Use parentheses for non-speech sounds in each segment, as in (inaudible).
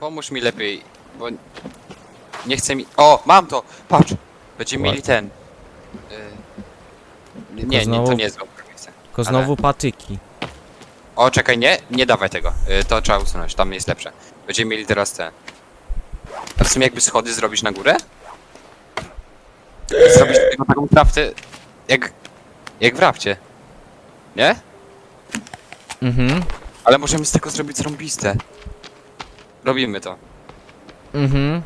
Pomóż mi lepiej, bo nie chcę mi... O, mam to! Patrz! Będziemy mieli ten... Y... Nie, nie, to znowu- nie jest miejsce. Tylko Ale- znowu patyki. O, czekaj, nie, nie dawaj tego. Y, to trzeba usunąć, tam jest lepsze. Będziemy mieli teraz te... A w sumie jakby schody zrobić na górę? Zrobić tylko taką kraftę... Jak... Jak w rafcie. Nie? Mhm. Ale możemy z tego zrobić zrąbiste. Robimy to. Mhm.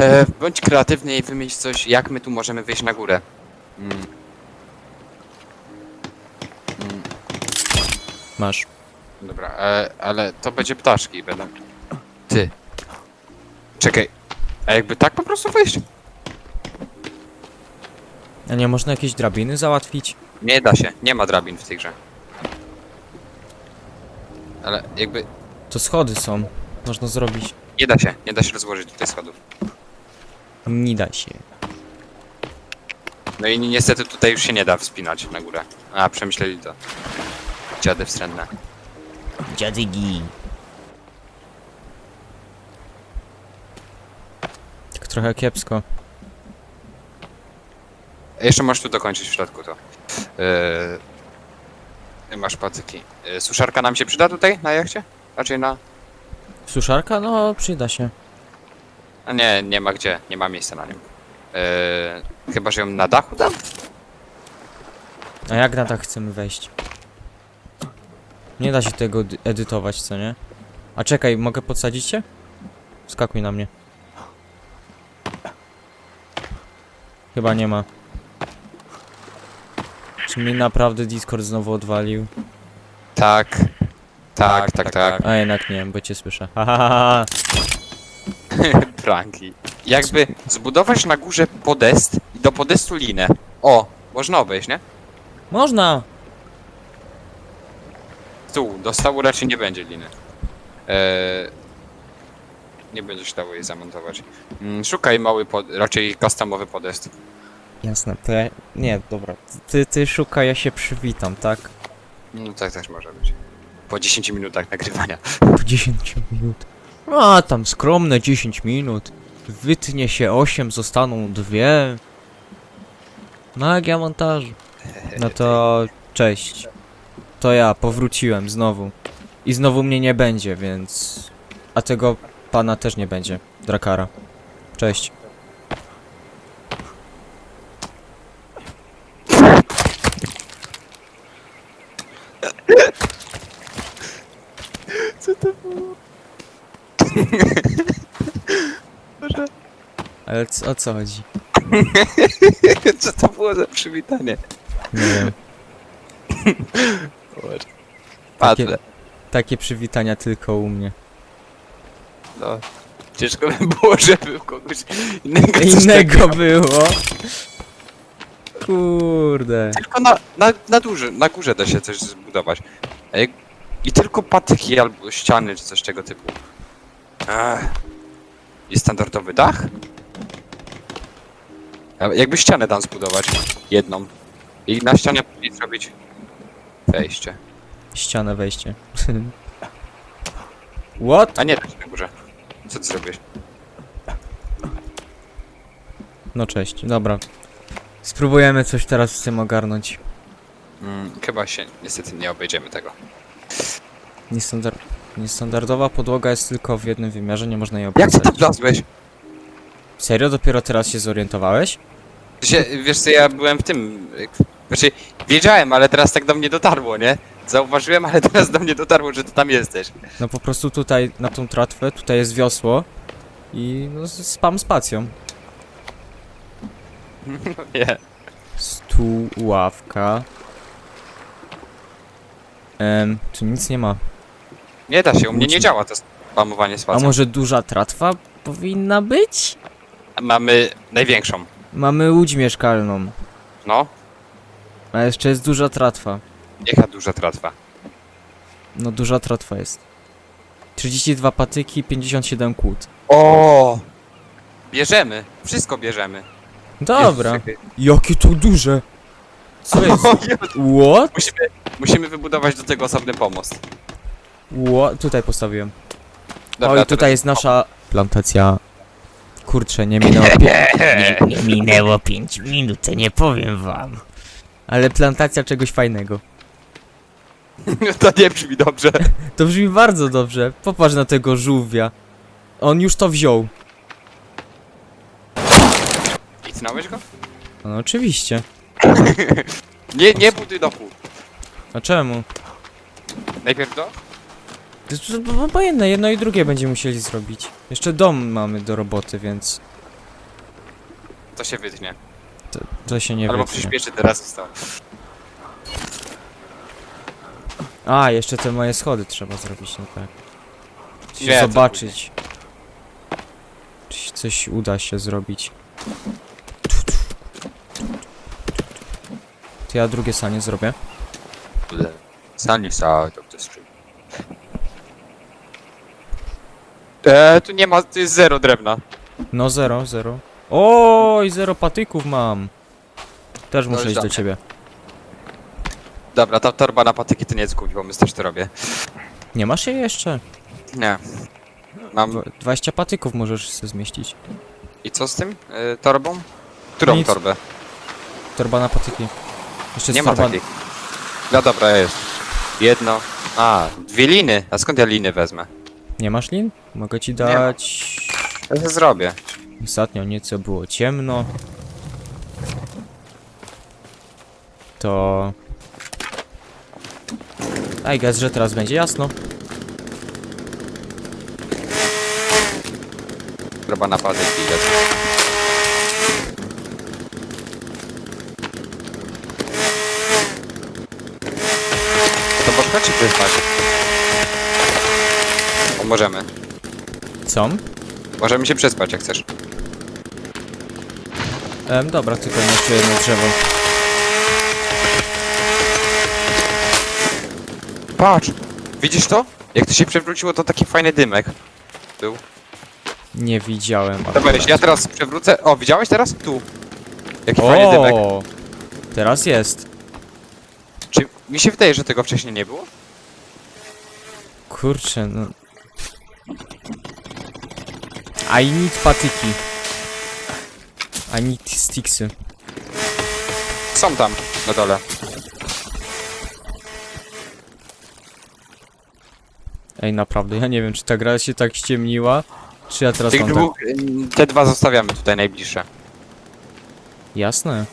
E, bądź kreatywny i wymyśl coś, jak my tu możemy wyjść na górę. Mm. Mm, Masz. dobra, e, ale to będzie ptaszki, będą... Ty. Czekaj. A jakby tak po prostu wyjść? A nie można jakieś drabiny załatwić? Nie da się, nie ma drabin w tej grze. Ale jakby... To schody są. Można zrobić. Nie da się, nie da się rozłożyć tutaj schodów. Nie da się. No i ni- niestety tutaj już się nie da wspinać na górę. A, przemyśleli to. Dziady wstrętne. Dziadygi. Tak trochę kiepsko. Jeszcze masz tu dokończyć w środku to. Yy, masz patyki. Yy, suszarka nam się przyda tutaj na jachcie? Raczej na... Suszarka? No, przyda się. A nie, nie ma gdzie, nie ma miejsca na nim. Yy, chyba, że ją na dachu dam? A jak na tak chcemy wejść? Nie da się tego edy- edytować, co nie? A czekaj, mogę podsadzić cię? Skakuj na mnie. Chyba nie ma. Czy mi naprawdę Discord znowu odwalił? Tak. Tak, tak, tak. A jednak nie, bo cię słyszę. Ha, ha, ha, ha. (laughs) Pranki. Jakby zbudować na górze podest i do podestu linę. O, można obejść, nie? Można! Tu, do stołu raczej nie będzie liny. Eee, nie będzie się dało jej zamontować. Mm, szukaj mały, pod, raczej customowy podest. Jasne, to ja... Nie, dobra. Ty, ty szukaj, ja się przywitam, tak? No tak też może być. Po 10 minutach nagrywania. Po 10 minut. A, tam skromne 10 minut. Wytnie się 8, zostaną dwie. Magia montażu. No to cześć. To ja powróciłem znowu. I znowu mnie nie będzie, więc. A tego pana też nie będzie. Drakara. Cześć. (laughs) Ale c- o co chodzi? (laughs) Co to było za przywitanie? Nie wiem. (laughs) Padle. Takie przywitania tylko u mnie. No. Ciężko by było, żeby kogoś innego coś Innego takiego- było. Kurde. Tylko na, na, na, duży, na górze da się coś zbudować. A jak... I tylko patyki albo ściany czy coś tego typu. Ech. I standardowy dach? A jakby ścianę tam zbudować. Jedną. I na ścianie później zrobić wejście. Ściana wejście. (laughs) What? A nie na górze. Co ty zrobiłeś? No cześć, dobra. Spróbujemy coś teraz z tym ogarnąć. Mm, chyba się niestety nie obejdziemy tego. Niestandard... Niestandardowa podłoga jest tylko w jednym wymiarze, nie można jej Jak ty tam wlazłeś? Serio? Dopiero teraz się zorientowałeś? Się, wiesz co, ja byłem w tym... Znaczy, wiedziałem, ale teraz tak do mnie dotarło, nie? Zauważyłem, ale teraz do mnie dotarło, że ty tam jesteś. No po prostu tutaj, na tą tratwę, tutaj jest wiosło. I no z- spam spacją. (laughs) Nie. Stół, ławka. Em, tu nic nie ma. Nie da się, u mnie nie działa to spamowanie A spacją. może duża tratwa powinna być? Mamy największą. Mamy łódź mieszkalną. No, A jeszcze jest duża tratwa. jaka duża tratwa. No duża tratwa jest. 32 patyki, 57 kłód. O! Bierzemy, wszystko bierzemy. Dobra. Jezus, jakie- Jakie to duże! Co (laughs) jest? What? musimy, musimy wybudować do tego osobny pomost. What? Tutaj postawiłem. Dobra, Oj, tutaj jest nasza plantacja. Kurczę, nie minęło, pie... nie, nie minęło 5 minut, to nie powiem wam. Ale plantacja czegoś fajnego. (laughs) To nie brzmi dobrze. (laughs) To brzmi bardzo dobrze. Popatrz na tego żółwia. On już to wziął. I cnąłeś go? No oczywiście. (laughs) Nie, nie buduj domu. A czemu? Najpierw do? Obojętne, jedno i drugie będziemy musieli zrobić. Jeszcze dom mamy do roboty, więc To się wytnie. to, to się nie Albo wytnie. przyspieszy teraz zostało. A, jeszcze te moje schody trzeba zrobić, no tak. Nie, to zobaczyć. Czy się coś uda się zrobić. To ja drugie sanie zrobię. Sunny side of the street. Eee, tu nie ma, tu jest zero drewna. No zero, zero. Oj, zero patyków mam. Też muszę już iść do dobrze. ciebie. Dobra, ta torba na patyki to nie jest bo my też to robię. Nie masz jej jeszcze? Nie. Mam... Dwa- 20 patyków możesz sobie zmieścić. I co z tym? Yy, torbą? Którą Nic. torbę? Torba na patyki. Jeszcze Nie jest ma torba... takiej. No dobra, jest. Jedno. A, dwie liny. A skąd ja liny wezmę? Nie masz lin? Mogę ci dać... Ja to zrobię. Ostatnio nieco było ciemno. To... I guess, że teraz będzie jasno. Torba na patyki jest. To można czy wyspać? O, możemy. Co? Możemy się przespać jak chcesz. Em, dobra, tylko jeszcze jedno drzewo. Patrz! Widzisz to? Jak to się przewróciło, to taki fajny dymek. Był. Nie widziałem. Dobra, jeśli ja teraz przewrócę... O, widziałeś teraz? Tu. Jaki fajny dymek. O! Teraz jest. Czy mi się wydaje, że tego wcześniej nie było? Kurczę, no... I need patyki. I need sticksy. Są tam, na dole. Ej, naprawdę, ja nie wiem, czy ta gra się tak ściemniła, czy ja teraz Tych mam tak... dwóch, te dwa zostawiamy tutaj najbliższe. Jasne.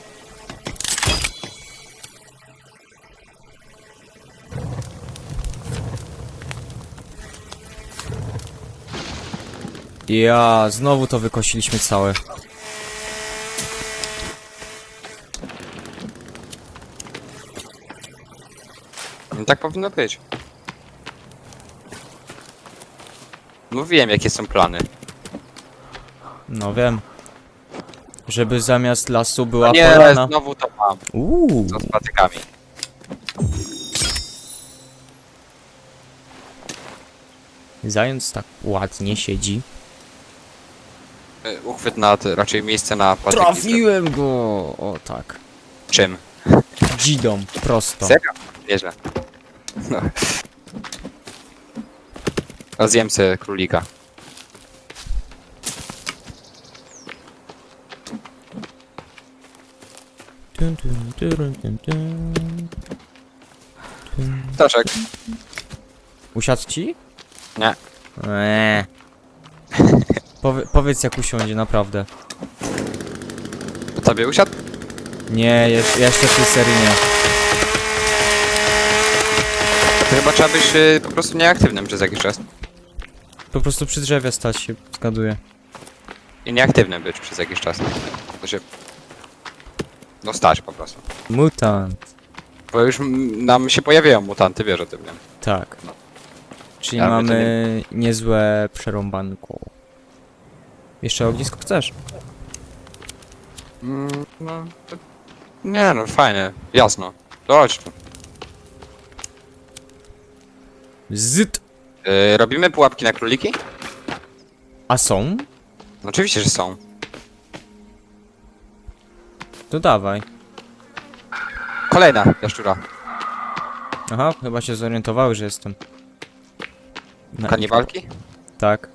Ja, znowu to wykosiliśmy całe. No, tak powinno być. Mówiłem, jakie są plany. No wiem. Żeby zamiast lasu była No nie, polana. znowu to mam. Uuu. Z patykami. Zając tak ładnie siedzi. Y, Uchwyt na, t- raczej miejsce na patyki. Trafiłem go! O tak. Czym? Dzidą, prosto. Serio? Nieźle. No. A zjem sobie królika. Tun, tun, turun, tun, tun. Tun. Staszek. Usiadł ci? Nie. Eee. (laughs) Powie, powiedz jak usiądzie, naprawdę. To tobie usiadł? Nie, jeszcze, jeszcze w tej serii nie. To chyba trzeba być y, po prostu nieaktywnym przez jakiś czas. Po prostu przy drzewie stać się, zgaduję. I nieaktywnym być przez jakiś czas. To się... No stać po prostu. Mutant. Bo już mm, nam się pojawiają mutanty, wiesz o tym, nie? Tak. Czyli Ale my to mamy niezłe przerąbanko. Jeszcze ognisko chcesz? Mm, no... To... Nie no, fajnie. Jasno. To Chodź tu. Zyt! Y, robimy pułapki na króliki? A są? No oczywiście, że są. To dawaj. Kolejna jaszczura. Aha, chyba się zorientowały, że jestem. Na- Kanibalki? Tak.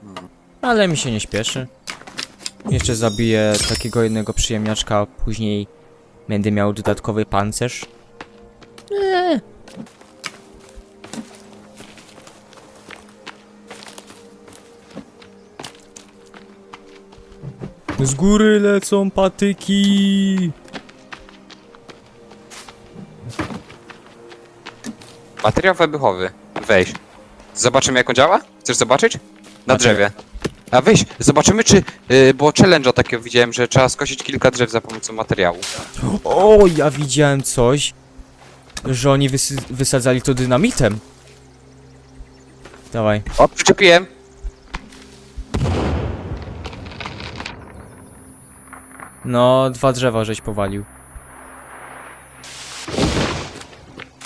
Hmm. Ale mi się nie śpieszy. Jeszcze zabiję takiego jednego przyjemniaczka, a później będę miał dodatkowy pancerz. Eee. Z góry lecą patyki. Materiał wybuchowy. Weź. Zobaczymy jak on działa? Chcesz zobaczyć? Na Materiał. drzewie. A weź, zobaczymy czy... Yy, bo challenge'a takiego widziałem, że trzeba skosić kilka drzew za pomocą materiału. O, ja widziałem coś, że oni wysy- wysadzali to dynamitem. Dawaj. O, przyczepiłem! No, dwa drzewa żeś powalił.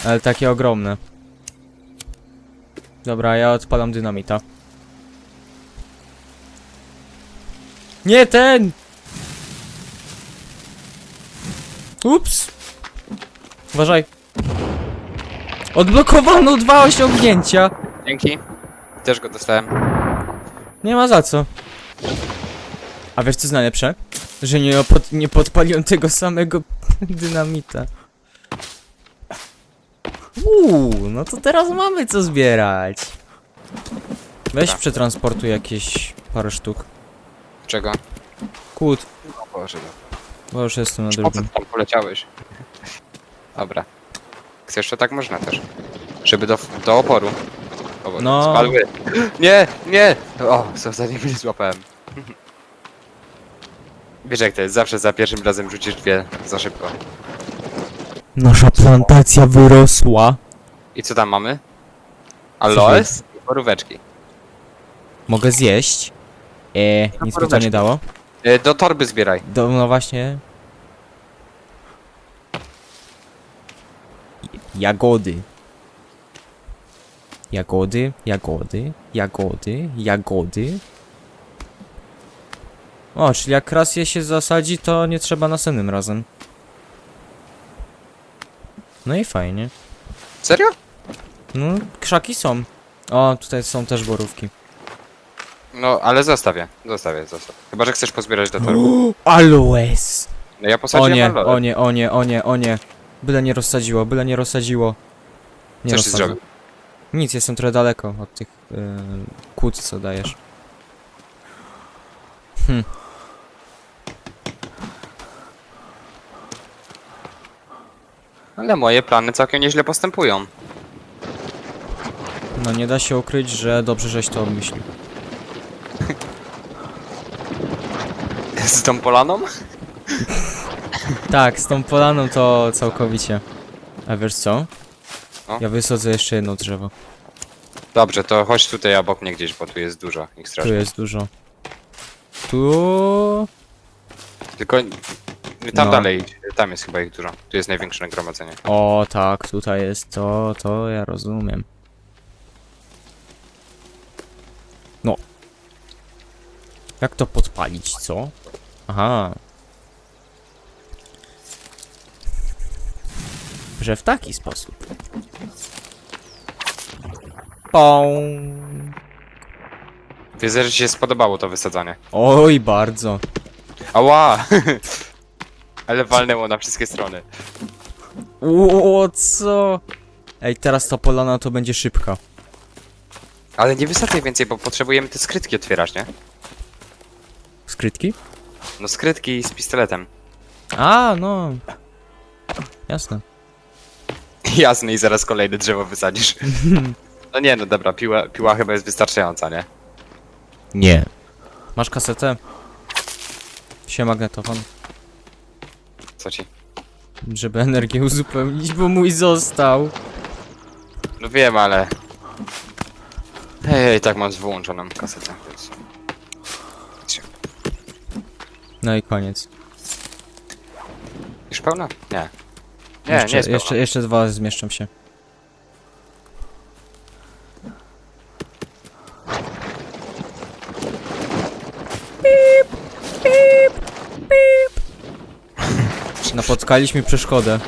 Ale takie ogromne. Dobra, ja odpalam dynamita. Nie ten! Ups! Uważaj. Odblokowano dwa osiągnięcia! Dzięki. Też go dostałem. Nie ma za co. A wiesz co jest najlepsze? Że nie, opod- nie podpaliłem tego samego (laughs) dynamita. Uuu, no to teraz mamy co zbierać. Weź Tak. przetransportuj jakieś parę sztuk. Czego? Kłód, O Boże, bo już jestem na po co drugim. tam poleciałeś? Dobra. Chcesz to tak można też. Żeby do, do oporu. O, Boże, No. Spadły. Nie, nie! O, co za nie złapałem. Wiesz jak to jest, zawsze za pierwszym razem rzucisz dwie za szybko. Nasza plantacja wyrosła. I co tam mamy? Aloes i boróweczki. Mogę zjeść. Eee, nic mi to nie dało. E, Do torby zbieraj. Do, no właśnie. Jagody. Jagody, jagody, jagody, jagody. O, czyli jak raz je się zasadzi, to nie trzeba następnym razem. No i fajnie. Serio? No, krzaki są. O, tutaj są też borówki. No, ale zostawię, zostawię, zostaw. Chyba, że chcesz pozbierać do torby. (gasps) Aloes! No ja O posadziłem nie, o nie, o nie, o nie, o nie. Byle nie rozsadziło, byle nie rozsadziło. Nie Coś zrobił. Nic, jestem trochę daleko od tych yy, kłód, co dajesz. Hm. Ale moje plany całkiem nieźle postępują. No nie da się ukryć, że dobrze żeś to obmyślił. Z tą polaną? Tak, z tą polaną to całkowicie. A wiesz co? No. Ja wysadzę jeszcze jedno drzewo. Dobrze, to chodź tutaj obok mnie gdzieś, bo tu jest dużo ich Tu strasznie. jest dużo. Tu... Tylko tam No. dalej, tam jest chyba ich dużo. Tu jest największe nagromadzenie. O tak, tutaj jest to, to ja rozumiem. No. Jak to podpalić, co? Aha. Że w taki sposób. Pong. Wiedzę, że ci się spodobało to wysadzanie. Oj, bardzo. Ała! (laughs) Ale walnęło na wszystkie strony. O, co? Ej, teraz ta polana to będzie szybka. Ale nie wysadzaj więcej, bo potrzebujemy te skrytki otwierać, nie? Skrytki? No skrytki z pistoletem. A, no. Jasne. (laughs) Jasne i zaraz kolejne drzewo wysadzisz. (laughs) No nie, no dobra, piła, piła chyba jest wystarczająca, nie? Nie. Masz kasetę? Się magnetofon, Co ci? żeby energię uzupełnić, bo mój został. No wiem, ale... Ej, tak mam wyłączoną kasetę, więc... No i koniec. Już pełna? Nie. Nie, jeszcze, nie jest jeszcze, pełna. jeszcze dwa zmieszczą się. (laughs) Napotkaliśmy przeszkodę.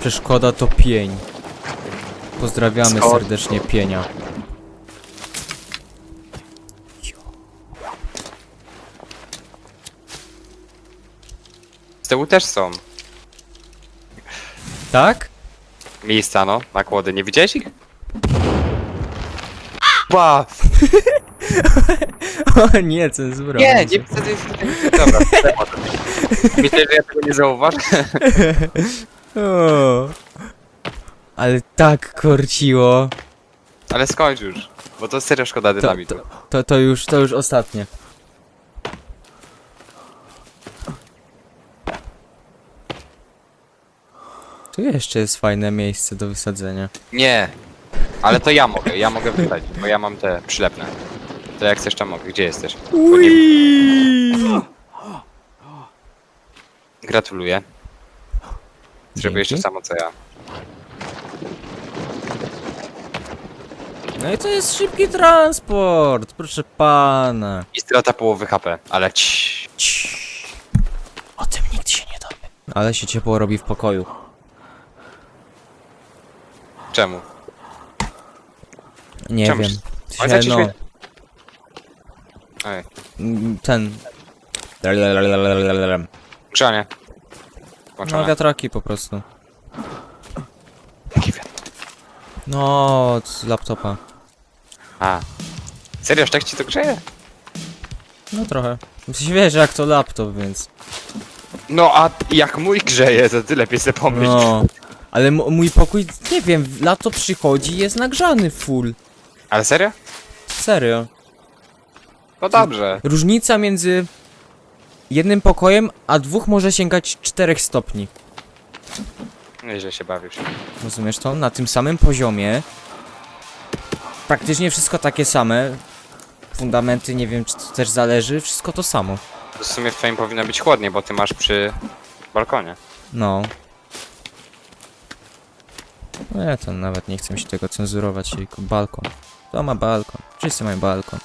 Przeszkoda to pień. Pozdrawiamy serdecznie pienia. Też są Tak? miejsca, no, na kłody. Nie widziałeś ich? Ba! (laughs) O nie, cenzura. Nie, będzie. nie wtedy Dobra, Myślę, że ja tego nie zauważę. (laughs) O. Ale tak korciło. Ale skończ już, bo to serio szkoda dynamitu. To, to już, to już ostatnie. Tu jeszcze jest fajne miejsce do wysadzenia. Nie, ale to ja mogę, ja mogę wysadzić, bo ja mam te przylepne. To jak chcesz, to mogę. Gdzie jesteś? Bo nie... Gratuluję. To Dzięki. samo co ja. No i to jest szybki transport, proszę pana. I strata połowy HP, ale ci. Ciii. O tym nikt się nie dowie. Ale się ciepło robi w pokoju. Czemu? Nie Czemu wiem. się- Się, Ojca ci no, świe- Ej, mm, ten... grzanie. No Włączone. wiatraki po prostu. Jaki wiatr? No, z laptopa. A. Serio, aż tak ci to grzeje? No trochę. W sensie Wiesz, jak to laptop, więc... No a jak mój grzeje, to ty lepiej sobie pomyśl. No. Ale mój pokój, nie wiem, lato przychodzi i jest nagrzany full. Ale serio? Serio. No dobrze. Różnica między jednym pokojem, a dwóch może sięgać 4 stopni. Nieźle się bawisz. Rozumiesz to? Na tym samym poziomie. Praktycznie wszystko takie same. Fundamenty, nie wiem czy to też zależy, wszystko to samo. W sumie w twoim powinno być chłodnie, bo ty masz przy balkonie. No. No ja to nawet nie chcę mi się tego cenzurować, jejku, balkon. To ma balkon. Wszyscy mają balkon.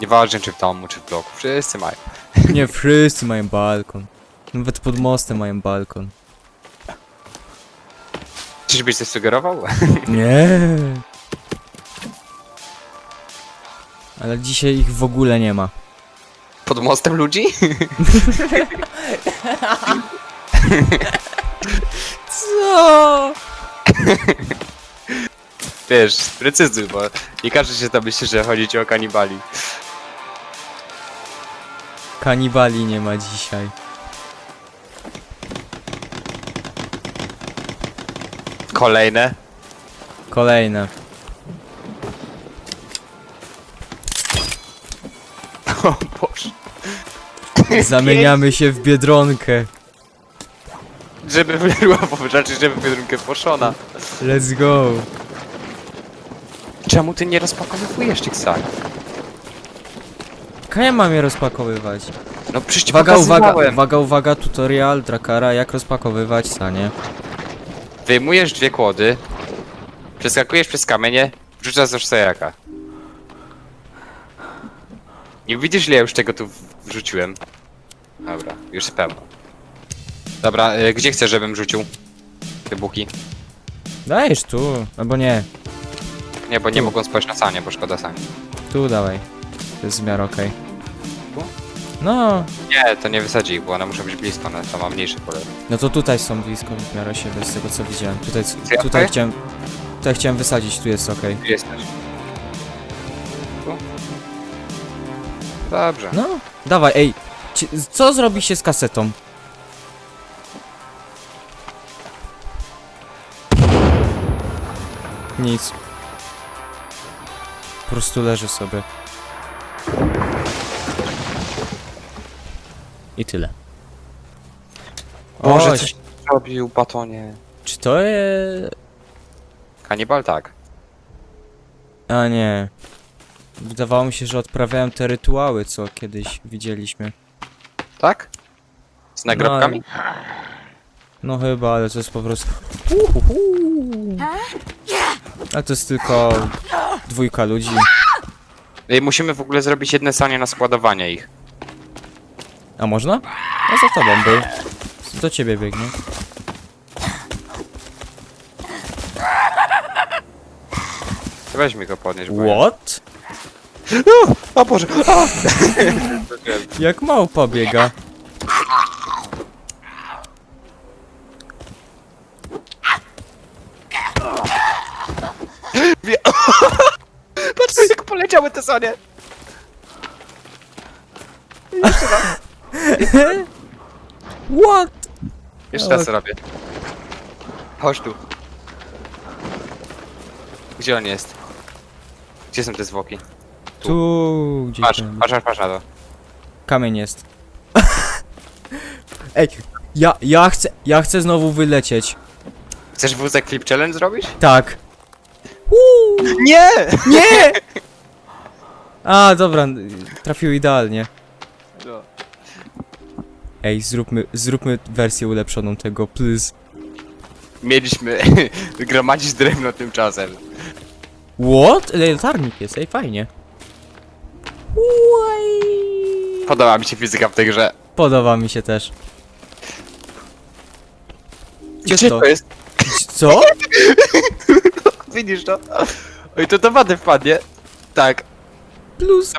Nieważne czy w domu, czy w bloku. Wszyscy mają. (laughs) Nie wszyscy mają balkon. Nawet pod mostem mają balkon. Czyżbyś coś sugerował? (laughs) Nie. Ale dzisiaj ich w ogóle nie ma. Pod mostem ludzi? (laughs) Co? (laughs) Wiesz, precyzuj, bo nie każdy się tam myśli, że chodzi ci o kanibali. Kanibali nie ma dzisiaj. Kolejne. Kolejne. (laughs) O Boże. Zamieniamy się w biedronkę. Żeby wyryła, bo raczej żeby wydrunkę poszona. Let's go. Czemu ty nie rozpakowujesz tych sak? Jak ja mam je rozpakowywać? No przecież ci Uwaga, uwaga, pokazywałem. uwaga, uwaga, tutorial Drakara, jak rozpakowywać sanie. Wyjmujesz dwie kłody, przeskakujesz przez kamienie, wrzucasz do stojaka. Nie widzisz, ile ja już tego tu wrzuciłem? Dobra, już pełno. Dobra, y, gdzie chcesz, żebym rzucił? Wybuki. Dajesz tu, albo nie, Nie, bo nie Tu. mogą spać na sanie, bo szkoda sani. tu dawaj. To jest w miarę okej. Tu? No, Nie, to nie wysadzi ich, bo one muszą być blisko, one to ma mniejsze pole. no to tutaj są blisko w miarę siebie, z tego co widziałem. Tutaj, tutaj tutaj? chciałem, tutaj chciałem wysadzić, tu jest okej. Gdzie jesteś? Tu? Dobrze. No, dawaj, ej, ci, co zrobi się z kasetą? Nic. Po prostu leży sobie. I tyle. Boże, Oś, coś robił batonie. czy to jest... Kanibal tak. A nie. Wydawało mi się, że odprawiałem te rytuały, co kiedyś widzieliśmy. Tak? Z nagrobkami? No chyba, ale to jest po prostu... Uhuhu. A to jest tylko dwójka ludzi. Ej, musimy w ogóle zrobić jedne sanie na składowanie ich. A można? No za tobą był. Do ciebie biegnie. Weź mi go podnieść, bo ja- What? O, o Boże! A! (laughs) Jak małpa biega. Patrz jak poleciały te sanie! What? Jeszcze raz robię. Chodź tu. Gdzie on jest? Gdzie są te zwłoki? Tu gdzieś Patrz, tam. patrz, patrz, patrz na to. Kamień jest. (laughs) Ej, ja, ja chcę, ja chcę znowu wylecieć. Chcesz wózek flip challenge zrobić? Tak. Uuu, Nie! nie! A, dobra, trafił idealnie. No. Ej, zróbmy, zróbmy wersję ulepszoną tego, please. Mieliśmy (laughs) gromadzić drewno tymczasem. What? Latarnik jest, ej, fajnie. Uaj. Podoba mi się fizyka w tej grze. Podoba mi się też. Gdzie Gdzie to? to jest? Co? (laughs) Widzisz to? Oj, to do wody wpadnie. Tak, Plus.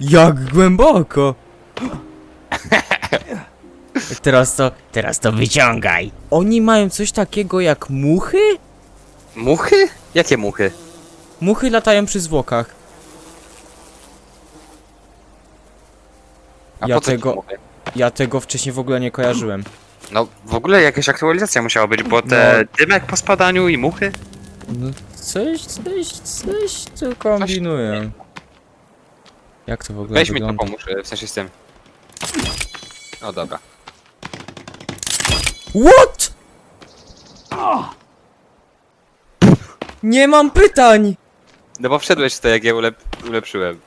Jak głęboko? Teraz to, teraz to wyciągaj. Oni mają coś takiego jak muchy? Muchy? Jakie muchy? Muchy latają przy zwłokach. A Ja po co ci tego- muchy? Ja tego wcześniej w ogóle nie kojarzyłem. No, w ogóle jakaś aktualizacja musiała być, bo te dymek po spadaniu i muchy? No coś, coś, coś tu kombinuję. Jak to w ogóle Weź mi to wygląda? pomóż, e, w sensie z tym. O, dobra. What? Nie mam pytań! No bo wszedłeś w to, jak ja ulep ulepszyłem.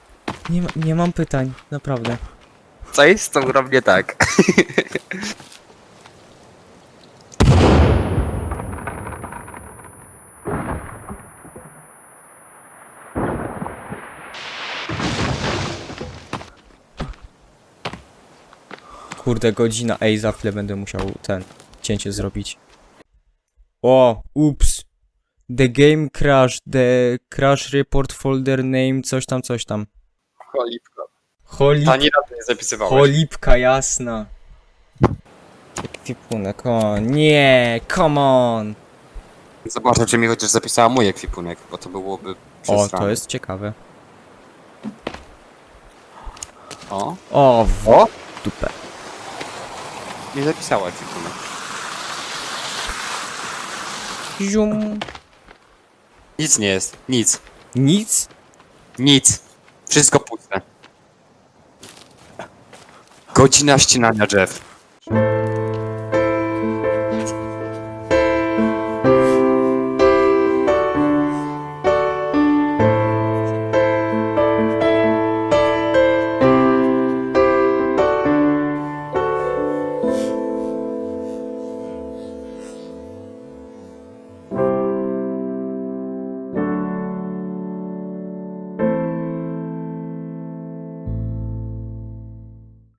Nie, ma, nie mam pytań, naprawdę. Co jest z tą grą nie tak? (laughs) Kurde, godzina. Ej, za chwilę będę musiał ten cięcie zrobić. O, ups. The game crash, the crash report folder name, coś tam, coś tam. Cholipka. Holip, Ani razu nie zapisywałeś. holipka jasna. Ekwipunek, o nie, come on. Zobaczę, czy mi chociaż zapisała mój ekwipunek, bo to byłoby O, przesrane. to jest ciekawe. O, O, w o, dupę. Nie zapisała ekwipunek. Zium. Nic nie jest, nic. Nic? Nic. Wszystko puste. Godzina ścinania drzew.